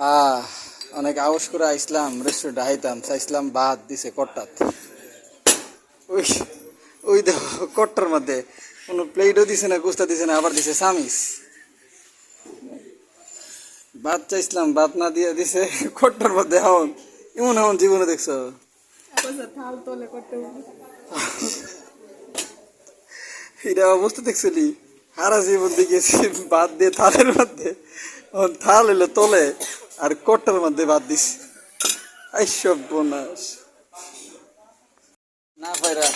অনেক আউস করে আইসলাম রেস্টুরেন্টে আইতাম চাইছিলাম ভাত দিছে কট্টাত। ওই ওই দেখো কট্টার মধ্যে কোনো প্লেটও দিছে না গুস্তা দিছে না, আবার দিছে সামিস। ভাত চাইছিলাম ভাত না দিয়ে দিছে কট্টার মধ্যে হন। এমন হন জীবনে দেখছ? এটা অবস্থা দেখছিলি? হারা জীবন দেখেছি ভাত দিয়ে থালের মধ্যে। থাল এলো তোলে। আর কট্টার মধ্যে বাদ দিস। আইসব বোনাস না পাইরা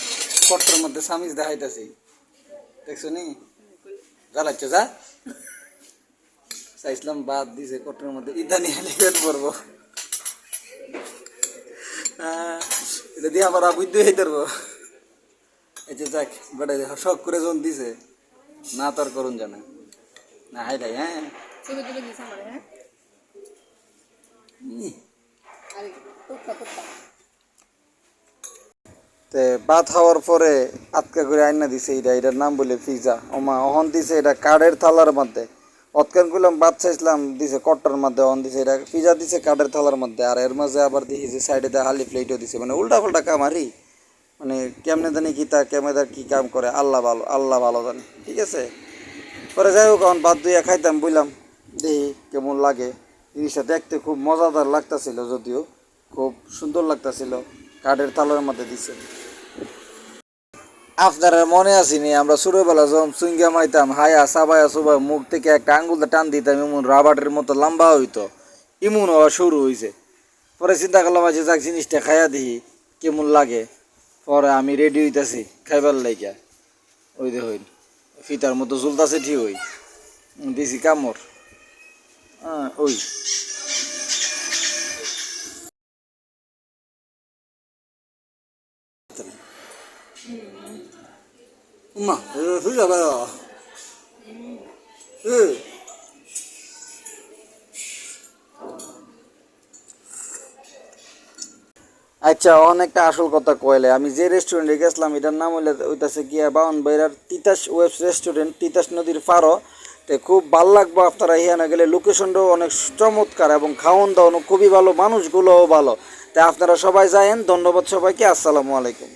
কট্টার মধ্যে সামিজ দেখাইতাছি। দেখছ নি? জ্বালাচ্ছ যা। চাইছিলাম ভাত দিছে কট্টার মধ্যে ইদানি হেলে পেট পড়ব এটা দিয়ে আবার আবুদ্ধ হয়ে ধরবো এই যে যাক বেটা শখ করে যখন দিছে। না তার করুন জানে। না, হাই হ্যাঁ ছবি তুলে দিস আমার হ্যাঁ ই, আরে টুকটা টুকটা তে ভাত খাওয়ার পরে আটকা করে আইনা দিছে এটা এটার নাম বলে পিজা ওমা অহন দিছে এটা কাঠের থালার মধ্যে। অতকান করলাম ভাত চাইছিলাম, দিছে কট্টার মধ্যে অহন দিছে এটা পিজা দিছে কাঠের থালার মধ্যে। আর এর মাঝে আবার দেখি যে সাইডে হালি প্লেটও দিছে। মানে উল্টা পাল্টা কামারি মানে কেমনে জানি কি তা, কেমনে তার কি কাম করে, আল্লাহ ভালো আল্লাহ ভালো জানে। ঠিক আছে? পরে যাই হোক এখন ভাত দুইয়া খাইতাম বুঝলাম দেখি কেমন লাগে। জিনিসটা দেখতে খুব মজাদার লাগতাছিল যদিও, খুব সুন্দর লাগতাছিল, কাঠের থালার মধ্যে দিছে। আপনারা মনে আসেনি, আমরা ছোটবেলা যখন চুঙ্গা মাইতাম, হায়া, সাবায়া সুবাই মুখ থেকে একটা আঙ্গুলটা টান দিতাম এমন রাবারের মতো লম্বা হইতো, ইমন হওয়া শুরু হয়েছে পরে চিন্তা করলাম যে যাক, জিনিসটা খাইয়া দিই, কেমন লাগে? পরে আমি রেডি হইতাছি, খাইবার লাইকা ওই দেখুন, ফিতার মতো ঝুলতাছে ঠিক হ্যাঁ আচ্ছা অনেকটা আসল কথা কইলে, আমি যে রেস্টুরেন্টে গেছিলাম, এটার নাম হইলে ওইটাছে গিয়া বাউন বাইরার তিতাস ওয়েবস রেস্টুরেন্ট তিতাস নদীর পারো। তে খুব ভালো লাগবো আপনারা ইহানে গেলে। লোকেশনটাও অনেক চমৎকার এবং খাওয়ান দাওয়ানো খুবই ভালো, মানুষগুলোও ভালো। তাই আপনারা সবাই যায়েন, ধন্যবাদ সবাইকে, আসসালামু আলাইকুম।